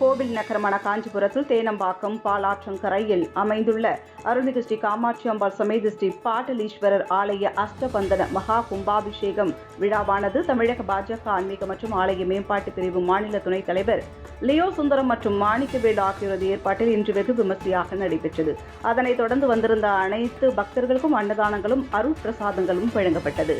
கோவில் நகரமான காஞ்சிபுரத்தில் தேனம்பாக்கம் பாலாற்றங்கரையில் அமைந்துள்ள அருள்மிகு ஸ்ரீ காமாட்சி அம்பாள் சமேத ஸ்ரீ பாட்டலீஸ்வரர் ஆலய அஷ்டபந்தன மகா கும்பாபிஷேகம் விழாவானது தமிழக பாஜக ஆன்மீக மற்றும் ஆலய மேம்பாட்டு பிரிவு மாநில துணைத் தலைவர் லியோ சுந்தரம் மற்றும் மாணிக்கவேல் ஆகியோரது ஏற்பாட்டில் இன்று வெகு விமர்சையாக நடைபெற்றது. அதனைத் தொடர்ந்து வந்திருந்த அனைத்து பக்தர்களுக்கும் அன்னதானங்களும் அருள் பிரசாதங்களும் வழங்கப்பட்டது.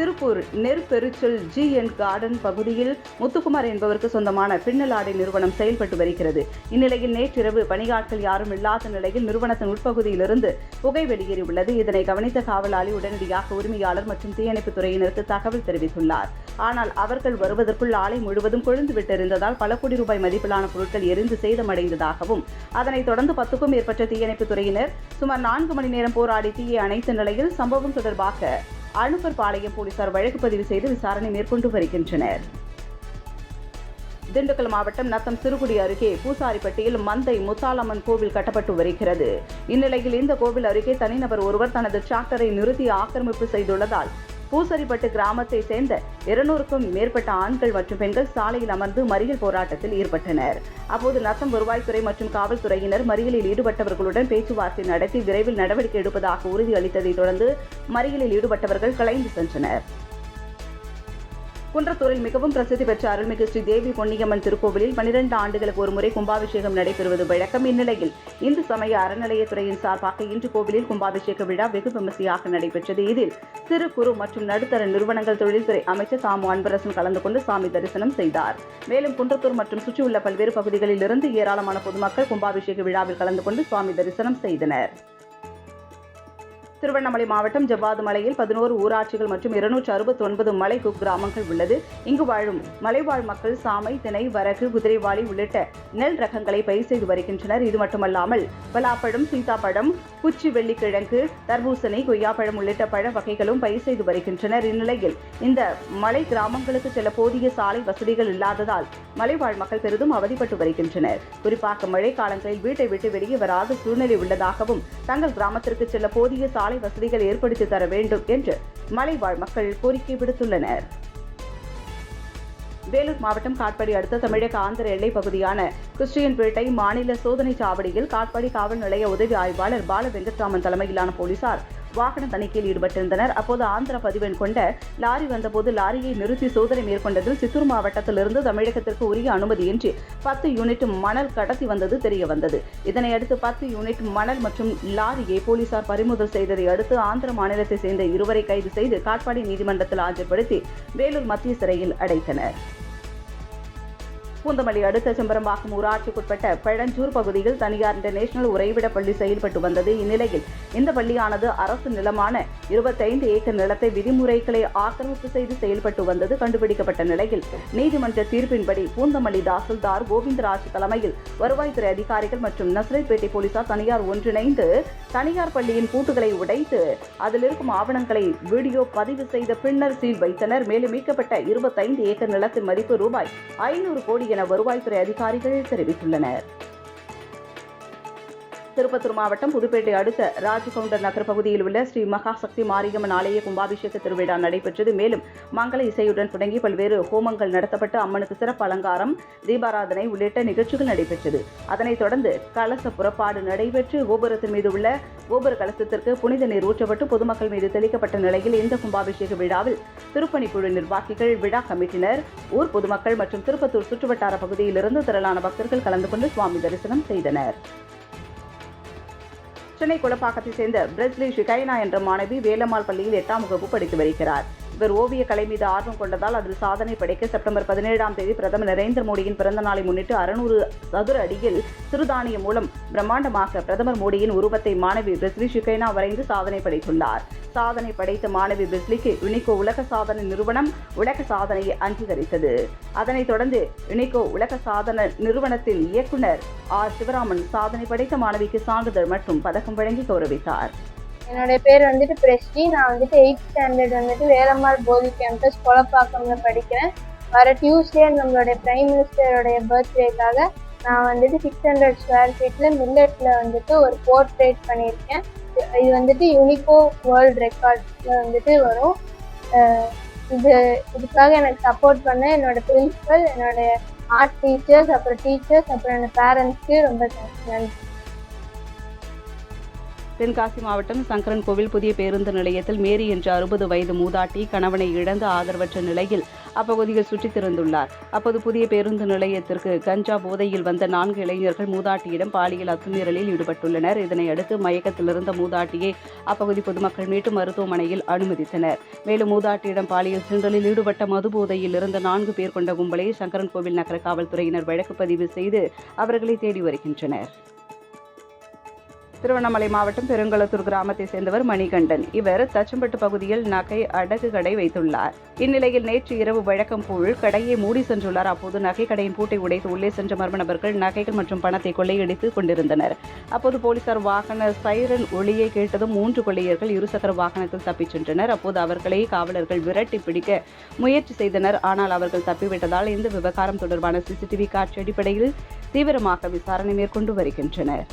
திருப்பூர் நெற்பெருச்சல் ஜி என் கார்டன் பகுதியில் முத்துக்குமார் என்பவருக்கு சொந்தமான பின்னலாடை நிறுவனம் செயல்பட்டு வருகிறது. இந்நிலையில் நேற்றிரவு பணியாட்கள் யாரும் இல்லாத நிலையில் நிறுவனத்தின் உட்பகுதியிலிருந்து புகை வெளியேறியுள்ளது. இதனை கவனித்த காவலாளி உடனடியாக உரிமையாளர் மற்றும் தீயணைப்புத் துறையினருக்கு தகவல் தெரிவித்துள்ளார். ஆனால் அவர்கள் வருவதற்குள் ஆலை முழுவதும் கொழுந்து விட்டிருந்ததால் பல கோடி ரூபாய் மதிப்பிலான பொருட்கள் எரிந்து சேதமடைந்ததாகவும் அதனைத் தொடர்ந்து பத்துக்கும் மேற்பட்ட தீயணைப்புத் துறையினர் சுமார் நான்கு மணி நேரம் போராடி தீயை அணைத்த நிலையில் சம்பவம் தொடர்பாக அனுப்பர்பாளையம் போலீசார் வழக்கு பதிவு செய்து விசாரணை மேற்கொண்டு வருகின்றனர். திண்டுக்கல் மாவட்டம் நத்தம் சிறுகுடி அருகே பூசாரிப்பட்டியில் மந்தை முத்தாலம்மன் கோவில் கட்டப்பட்டு வருகிறது. இந்நிலையில் இந்த கோவில் அருகே தனிநபர் ஒருவர் தனது டிராக்டரை நிறுத்தி ஆக்கிரமிப்பு செய்துள்ளதால் பூசரிப்பட்டு கிராமத்தை சேர்ந்த இருநூறுக்கும் மேற்பட்ட ஆண்கள் மற்றும் பெண்கள் சாலையில் அமர்ந்து மறியல் போராட்டத்தில் ஈடுபட்டனர். அப்போது நத்தம் வருவாய்த்துறை மற்றும் காவல்துறையினர் மறியலில் ஈடுபட்டவர்களுடன் பேச்சுவார்த்தை நடத்தி விரைவில் நடவடிக்கை எடுப்பதாக உறுதியளித்ததைத் தொடர்ந்து மறியலில் ஈடுபட்டவர்கள் கலைந்து சென்றனர். குன்றத்தூரில் மிகவும் பிரசித்தி பெற்ற அருள்மிகு ஸ்ரீ தேவி பொன்னியம்மன் திருக்கோவிலில் பனிரெண்டு ஆண்டுகளுக்கு ஒருமுறை கும்பாபிஷேகம் நடைபெறுவது வழக்கம் இந்நிலையில். இந்து சமய அறநிலையத்துறையின் சார்பாக இன்று கோவிலில் கும்பாபிஷேக விழா வெகு விமர்சையாக நடைபெற்றது. இதில் சிறு குறு மற்றும் நடுத்தர நிறுவனங்கள் தொழில்துறை அமைச்சர் சாமு அன்பரசன் கலந்து கொண்டு சாமி தரிசனம் செய்தார். மேலும் குன்றத்தூர் மற்றும் சுற்றியுள்ள பல்வேறு பகுதிகளில் இருந்து ஏராளமான பொதுமக்கள் கும்பாபிஷேக விழாவில் கலந்து கொண்டு சுவாமி தரிசனம் செய்தனர். திருவண்ணாமலை மாவட்டம் ஜவ்வாது மலையில் பதினோரு ஊராட்சிகள் மற்றும் இருநூற்று அறுபத்தி ஒன்பது மலை குக்கிராமங்கள் உள்ளது. இங்கு வாழும் மலைவாழ் மக்கள் சாமை திணை வரகு குதிரைவாளி உள்ளிட்ட நெல் ரகங்களை பயிர் செய்து வருகின்றனர். இது மட்டுமல்லாமல் பலாப்பழம் சீதாப்பழம் குச்சி வெள்ளிக்கிழங்கு தர்பூசணி கொய்யாப்பழம் உள்ளிட்ட பழ வகைகளும் பயிர் செய்து வருகின்றனர். இந்நிலையில் இந்த மலை கிராமங்களுக்கு செல்ல போதிய சாலை வசதிகள் இல்லாததால் மலைவாழ் மக்கள் பெரிதும் அவதிப்பட்டு வருகின்றனர். குறிப்பாக மழை காலங்களில் வீட்டை விட்டு வெளியே வராத சூழ்நிலை உள்ளதாகவும் தங்கள் கிராமத்திற்கு செல்ல போதிய சாலை வசதிகள் ஏற்படுத்தி தர வேண்டும் என்று மலைவாழ் மக்கள் கோரிக்கை விடுத்துள்ளனர். வேலூர் மாவட்டம் காட்பாடி அடுத்த தமிழக ஆந்திர எல்லைப் பகுதியான கிறிஸ்டியன்பேட்டை மாநில சோதனை சாவடியில் காட்பாடி காவல் நிலைய உதவி ஆய்வாளர் பால வெங்கட்ராமன் தலைமையிலான போலீசார் வாகன தணிக்கையில் ஈடுபட்டிருந்தனர். அப்போது ஆந்திர பதிவெண் கொண்ட லாரி வந்தபோது லாரியை நிறுத்தி சோதனை மேற்கொண்டதில் சித்தூர் மாவட்டத்திலிருந்து தமிழகத்திற்கு உரிய அனுமதியின்றி பத்து யூனிட் மணல் கடத்தி வந்தது தெரிய வந்தது இதனையடுத்து பத்து யூனிட் மணல் மற்றும் லாரியை போலீசார் பறிமுதல் செய்ததை அடுத்து ஆந்திர மாநிலத்தை சேர்ந்த இருவரை கைது செய்து காட்பாடி நீதிமன்றத்தில் ஆஜர்படுத்தி வேலூர் மத்திய சிறையில் அடைத்தனர். பூந்தமல்லி அடுத்த செம்பரம்பாக்கம் ஊராட்சிக்குட்பட்ட பழஞ்சூர் பகுதியில் தனியார் இன்டர்நேஷனல் உறைவிட பள்ளி செயல்பட்டு வந்தது இந்நிலையில். இந்த பள்ளியானது அரசு நிலமான இருபத்தைந்து ஏக்கர் நிலத்தை விதிமுறைகளை ஆக்கிரமிப்பு செய்து செயல்பட்டு வந்தது கண்டுபிடிக்கப்பட்ட நிலையில். நீதிமன்ற தீர்ப்பின்படி பூந்தமல்லி தாசில்தார் கோவிந்தராஜ் தலைமையில் வருவாய்த்துறை அதிகாரிகள் மற்றும் நஸ்ரேட்பேட்டை போலீசார் தனியார் ஒன்றிணைந்து தனியார் பள்ளியின் பூட்டுகளை உடைத்து அதில் இருக்கும் ஆவணங்களை வீடியோ பதிவு செய்த பின்னர் சீல் வைத்தனர். மேலும் மீட்கப்பட்ட இருபத்தைந்து ஏக்கர் நிலத்தின் மதிப்பு ரூபாய் ஐநூறு கோடி என வருவாய்த்துறை அதிகாரிகள் தெரிவித்துள்ளனர். திருப்பத்தூர் மாவட்டம் புதுப்பேட்டை அடுத்த ராஜகவுண்டர் நகர் பகுதியில் உள்ள ஸ்ரீ மகாசக்தி மாரியம்மன் ஆலய கும்பாபிஷேக திருவிழா நடைபெற்றது. மேலும் மங்கள இசையுடன் தொடங்கி பல்வேறு ஹோமங்கள் நடத்தப்பட்டு அம்மனுக்கு சிறப்பு அலங்காரம் தீபாராதனை உள்ளிட்ட நிகழ்ச்சிகள் நடைபெற்றது. அதனைத் தொடர்ந்து கலச புறப்பாடு நடைபெற்று கோபுரத்தின் மீது உள்ள கோபுர கலசத்திற்கு புனித நீர் ஊற்றப்பட்டு பொதுமக்கள் மீது தெளிக்கப்பட்ட நிலையில் இந்த கும்பாபிஷேக விழாவில் திருப்பணிக்குழு நிர்வாகிகள் விழா கமிட்டினர் ஊர் பொதுமக்கள் மற்றும் திருப்பத்தூர் சுற்றுவட்டார பகுதியிலிருந்து திரளான பக்தர்கள் கலந்து கொண்டு சுவாமி தரிசனம் செய்தனர். சென்னை குளப்பாக்கத்தை சேர்ந்த பிரஸ்லி ஷிகைனா என்ற மாணவி வேலம்மாள் பள்ளியில் எட்டாம் வகுப்பு படித்து வருகிறார். இவர் ஓவிய கலை மீது ஆர்வம் கொண்டதால் அதில் சாதனை படைக்க செப்டம்பர் பதினேழாம் தேதி பிரதமர் நரேந்திர மோடியின் பிறந்த நாளை முன்னிட்டு அறுநூறு சதுர அடியில் சிறுதானியம் மூலம் பிரம்மாண்டமாக பிரதமர் மோடியின் உருவத்தை மாணவி பிரிஸ்லி ஷிகைனா வரைந்து சாதனை படைத்துள்ளார். சாதனை படைத்த மாணவி பிரிஸ்லிக்கு யுனிகோ உலக சாதனை நிறுவனம் உலக சாதனையை அங்கீகரித்தது. அதனைத் தொடர்ந்து யுனிகோ உலக சாதன நிறுவனத்தின் இயக்குனர் ஆர். சிவராமன் சாதனை படைத்த மாணவிக்கு சான்றிதழ் மற்றும் பதக்கம் வழங்கி கௌரவித்தார். என்னுடைய பேர் வந்துட்டு பிரஸ்டி நான் வந்துட்டு எயிட் ஸ்டாண்டர்ட் வந்துட்டு வேலம்மாள் போதி கேம்பஸ் கொலப்பாக்கம்ல படிக்கிறேன். வர டியூஸ்டே நம்மளுடைய பிரைம் மினிஸ்டருடைய பர்த்டேக்காக நான் வந்துட்டு சிக்ஸ் ஹண்ட்ரட் ஸ்கொயர் ஃபீட்டில் மில்லட்டில் வந்துட்டு ஒரு போர்ட்ரேட் பண்ணியிருக்கேன். இது- வந்துட்டு யூனிகோ வேர்ல்ட் ரெக்கார்ட்ஸில் வந்துட்டு வரும். இது இதுக்காக எனக்கு சப்போர்ட் பண்ண என்னோட பிரின்சிபல் என்னுடைய ஆர்ட் டீச்சர்ஸ் அப்புறம் டீச்சர்ஸ் அப்புறம் என்னோட பேரண்ட்ஸ்க்கு ரொம்ப தேங்க்ஸ் நன்றி. தென்காசி மாவட்டம் சங்கரன் கோவில் புதிய பேருந்து நிலையத்தில் மேரி என்ற அறுபது வயது மூதாட்டி கணவனை இழந்து ஆதரவற்ற நிலையில் அப்பகுதியில் சுற்றித் திறந்துள்ளார் அப்போது புதிய பேருந்து நிலையத்திற்கு கஞ்சா போதையில் வந்த நான்கு இளைஞர்கள் மூதாட்டியிடம் பாலியல் அத்துமீறலில் ஈடுபட்டுள்ளனர். இதனையடுத்து மயக்கத்திலிருந்த மூதாட்டியை அப்பகுதி பொதுமக்கள் மீட்டு மருத்துவமனையில் அனுமதித்தனர். மேலும் மூதாட்டியிடம் பாலியல் சீண்டலில் ஈடுபட்ட மது போதையில் இருந்த நான்கு பேர் கொண்ட கும்பலை சங்கரன் கோவில் நகர காவல்துறையினர் வழக்கு பதிவு செய்து அவர்களை தேடி வருகின்றனர். திருவண்ணாமலை மாவட்டம் பெருங்களத்தூர் கிராமத்தை சேர்ந்தவர் மணிகண்டன். இவர் தச்சம்பட்டு பகுதியில் நகை அடகு கடை வைத்துள்ளார். இந்நிலையில் நேற்று இரவு வழக்கம் போல் கடையை மூடி சென்றுள்ளார். அப்போது நகை கடையின் பூட்டை உடைத்து உள்ளே சென்ற மர்ம நபர்கள் நகைகள் மற்றும் பணத்தை கொள்ளையடித்து கொண்டிருந்தனர். அப்போது போலீசார் வாகன சைரன் ஒளியை கேட்டதும் மூன்று கொள்ளையர்கள் இருசக்கர வாகனத்தில் தப்பிச் சென்றனர். அப்போது அவர்களை காவலர்கள் விரட்டி பிடிக்க முயற்சி செய்தனர். ஆனால் அவர்கள் தப்பிவிட்டதால் இந்த விவகாரம் தொடர்பான சிசிடிவி காட்சி அடிப்படையில் தீவிரமாக விசாரணை மேற்கொண்டு வருகின்றனர்.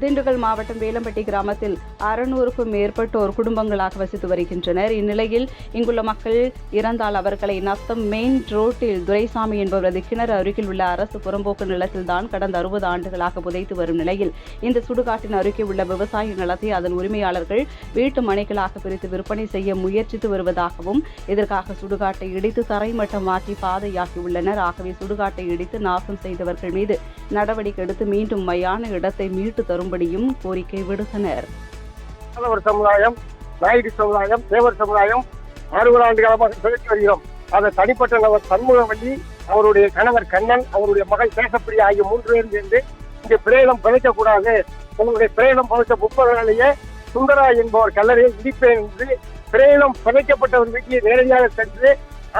திண்டுக்கல் மாவட்டம் வேலம்பட்டி கிராமத்தில் அறுநூறுக்கும் மேற்பட்டோர் குடும்பங்களாக வசித்து வருகின்றனர். இந்நிலையில் இங்குள்ள மக்கள் இறந்தால் அவர்களை நத்தம் மெயின் ரோட்டில் துரைசாமி என்பவரது கிணறு அருகில் உள்ள அரசு புறம்போக்கு நிலத்தில்தான் கடந்த அறுபது ஆண்டுகளாக புதைத்து வரும் நிலையில் இந்த சுடுகாட்டின் அருகே உள்ள விவசாய நிலத்தை அதன் உரிமையாளர்கள் வீட்டு மனைகளாக பிரித்து விற்பனை செய்ய முயற்சித்து வருவதாகவும் இதற்காக சுடுகாட்டை இடித்து தரைமட்டமாக்கி பாதையாக்கியுள்ளனர் ஆகவே சுடுகாட்டை இடித்து நாசம் செய்தவர்கள் மீது நடவடிக்கை எடுத்து மீண்டும் மையான இடத்தை மீட்டு தரும் தரும்படியும் கோரிக்கை விடுத்தனர். சமுதாயம் நாயுடு சமுதாயம் தேவர் சமுதாயம் அறுபது ஆண்டு காலமாக செலுத்தி வருகிறோம். அதை தனிப்பட்ட நபர் சண்முகவல்லி அவருடைய கணவர் கண்ணன் அவருடைய மகள் சேசப்பிரி ஆகிய மூன்று பேரும் சேர்ந்து இங்கே பிரேதம் புதைக்க கூடாது உங்களுடைய பிரேதம் புதைச்ச முப்பது சுந்தரா என்பவர் கல்லறையை இடிப்பேன் என்று பிரேதம் புதைக்கப்பட்டவர் வீட்டில் நேரடியாக சென்று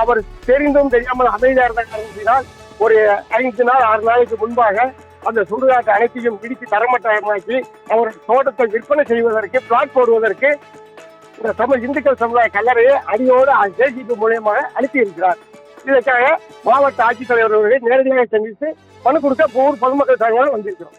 அவர் தெரிந்தும் தெரியாமல் அமைதியாக இருந்த காரணத்தினால் ஒரு ஐந்து நாள் ஆறு நாளைக்கு முன்பாக அந்த சுடுகாட்டை அனைத்தையும் இடித்து தரமட்டமாக்கி அவர் தோட்டத்தை விற்பனை செய்வதற்கு பிளாட் போடுவதற்கு இந்த சம இந்துக்கள் சமுதாய கல்லறையை அடியோடு ஜேசிபி மூலியமாக அனுப்பி இருக்கிறார் இதற்காக மாவட்ட ஆட்சித்தலைவர் அவர்களை நேரடியாக சந்தித்து மனு கொடுக்க ஊர் பொதுமக்கள் சார்பாக வந்திருக்கிறோம்.